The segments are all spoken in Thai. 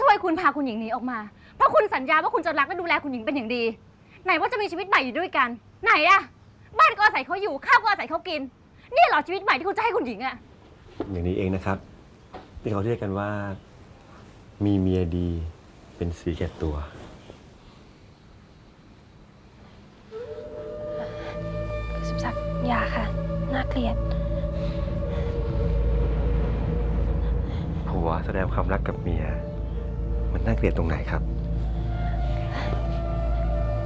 ช่วยคุณพาคุณหญิงหนีออกมา เพราะคุณสัญญาว่าคุณจะรักและดูแลคุณหญิงเป็นอย่างดี ไหนว่าจะมีชีวิตใหม่อยู่ด้วยกัน ไหนอะบ้านก็อาศัยเขาอยู่ ข้าวก็อาศัยเขากิน นี่เหรอชีวิตใหม่ที่คุณจะให้คุณหญิงอะอย่างนี้เองนะครับที่เขาเรียกกันว่า มีเมียดีเป็นสีแก่ตัวสุภศักดิ์อย่าค่ะ น่าเกลียด ผัวแสดงความรักกับเมีย มันน่าเกลียดตรงไหนครับ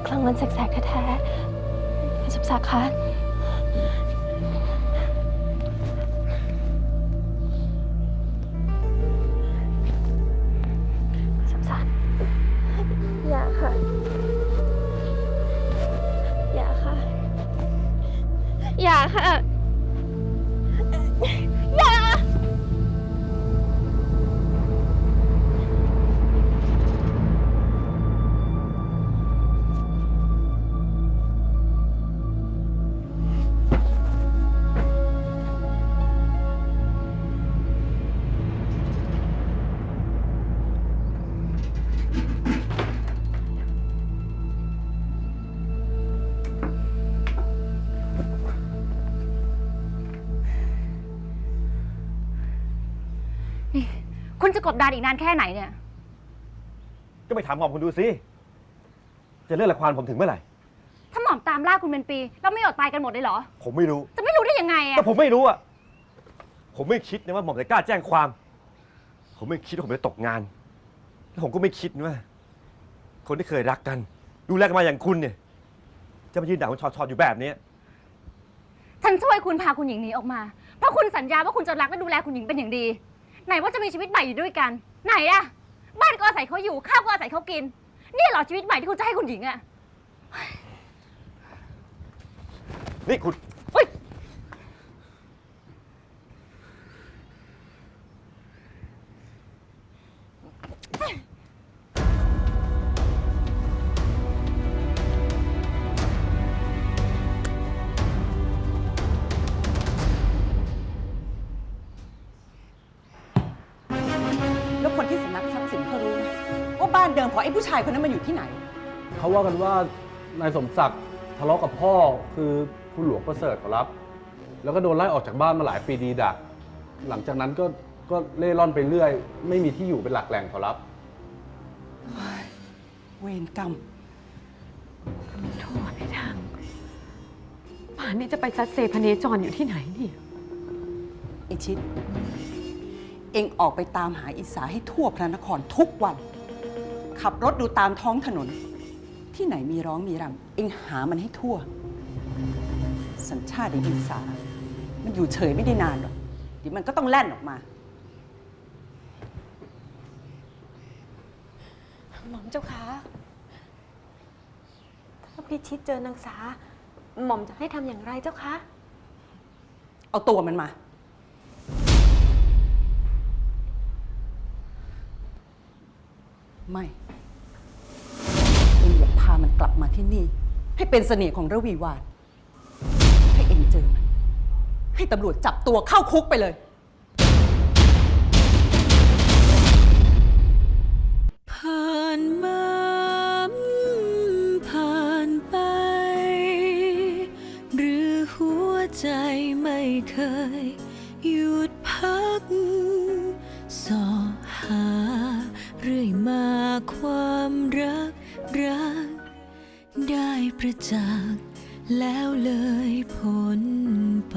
กลางวันแสกๆแท้ๆคุณสุภศักดิ์คะคุณสุภศักดิ์อย่าค่ะ อย่าค่ะ อย่าค่ะ คุณจะกบดานอีกนานแค่ไหนเนี่ย ก็ไปถามหมอมคุณดูสิ จะเลิกละครผมถึงเมื่อไหร่ ถ้าหม่อมตามล่าคุณเป็นปี แล้วไม่อดตายกันหมดเลยเหรอ ผมไม่รู้ จะไม่รู้ได้ยังไงอะแต่ผมไม่รู้อะผมไม่คิดนะว่าหม่อมจะกล้าแจ้งความ ผมไม่คิดว่าผมจะตกงาน แล้วผมก็ไม่คิดนะว่า คนที่เคยรักกัน ดูแลกันมาอย่างคุณเนี่ย จะมายืนด่าผมชอดๆอยู่แบบนี้ ฉันช่วยคุณพาคุณหญิงหนีออกมา เพราะคุณสัญญาว่าคุณจะรักและดูแลคุณหญิงเป็นอย่างดี ไหนว่าจะมีชีวิตใหม่อยู่ด้วยกัน ไหนอะบ้านก็อาศัยเขาอยู่ข้าวก็อาศัยเขากิน นี่เหรอชีวิตใหม่ที่คุณจะให้คุณหญิงอะนี่คุณ บ้านเดิมของไอ้ผู้ชายคนนั้นมันอยู่ที่ไหน เขาว่ากันว่านายสมศักดิ์ทะเลาะกับพ่อคือคุณหลวงประเสริฐขอรับ แล้วก็โดนไล่ออกจากบ้านมาหลายปีดีดัก หลังจากนั้นก็ก็เล่ร่อนไปเรื่อย ไม่มีที่อยู่เป็นหลักแหล่งขอรับ เวรกรรม โทษไม่ทางป่านนี้จะไปซัดเซพเนจรอยู่ที่ไหนนี่ไอชิด เองออกไปตามหาอิสาให้ทั่วพระนครทุกวัน ขับรถดูตามท้องถนน ที่ไหนมีร้องมีรำเองหามันให้ทั่ว สัญชาติไอ้อิสามันอยู่เฉยไม่ได้นานหรอกเดี๋ยวมันก็ต้องแล่นออกมา หม่อมเจ้าคะถ้าพี่ชิดเจอนางสา หม่อมจะให้ทำอย่างไรเจ้าคะ เอาตัวมันมา ไม่เองอย่าพามันกลับมาที่นี่ ให้เป็นเสน่ห์ของระวีวาดให้เองเจอมัน ให้ตำรวจจับตัวเข้าคุกไปเลย ผ่านมาผ่านไป หรือหัวใจไม่เคย หยุดพักสอหา เรื่อยมาความรักรัก ได้ประจักษ์แล้วเลยพ้นไป